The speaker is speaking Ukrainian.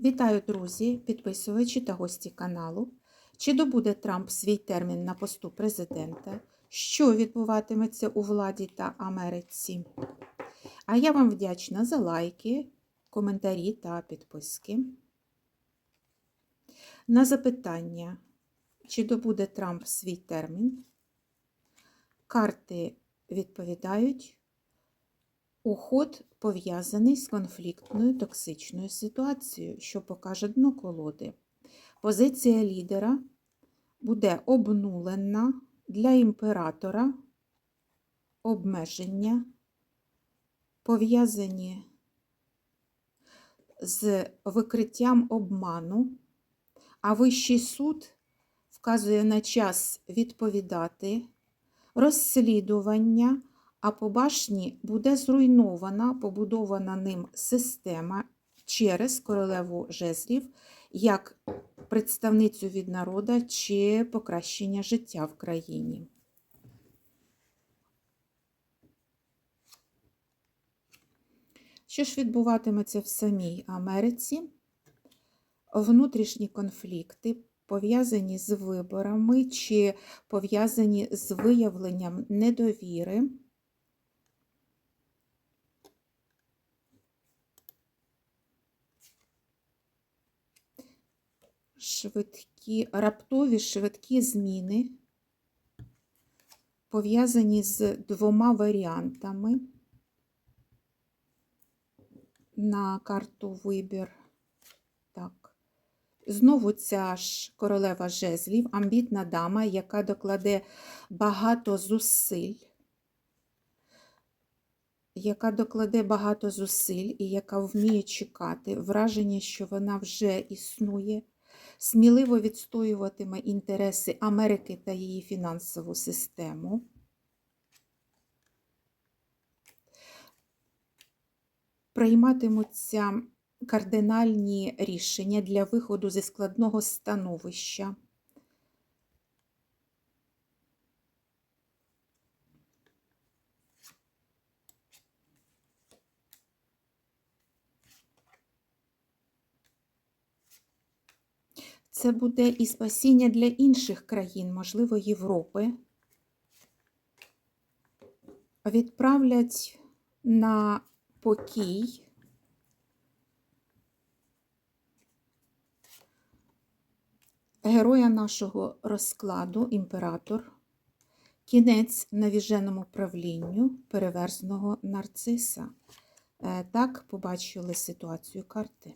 Вітаю, друзі, підписувачі та гості каналу. Чи добуде Трамп свій термін на посту президента? Що відбуватиметься у владі та Америці? А я вам вдячна за лайки, коментарі та підписки. На запитання, чи добуде Трамп свій термін? Карти відповідають. Уход пов'язаний з конфліктною токсичною ситуацією, що покаже дно колоди. Позиція лідера буде обнулена для імператора, обмеження, пов'язані з викриттям обману, а Вищий суд вказує на час відповідати, розслідування. А по башні буде зруйнована побудована ним система через королеву жезлів як представницю від народа чи покращення життя в країні. Що ж відбуватиметься в самій Америці? Внутрішні конфлікти пов'язані з виборами чи пов'язані з виявленням недовіри. Швидкі, раптові швидкі зміни, пов'язані з двома варіантами на карту вибір. Так. Знову ця ж королева жезлів, амбітна дама, яка докладе багато зусиль, яка докладе багато зусиль і яка вміє чекати, враження, що вона вже існує сміливо відстоюватиме інтереси Америки та її фінансову систему. Прийматимуться кардинальні рішення для виходу зі складного становища. Це буде і спасіння для інших країн, можливо, Європи. Відправлять на покій. Героя нашого розкладу, імператор, кінець навіженому правлінню переверзного нарциса. Так побачили ситуацію карти.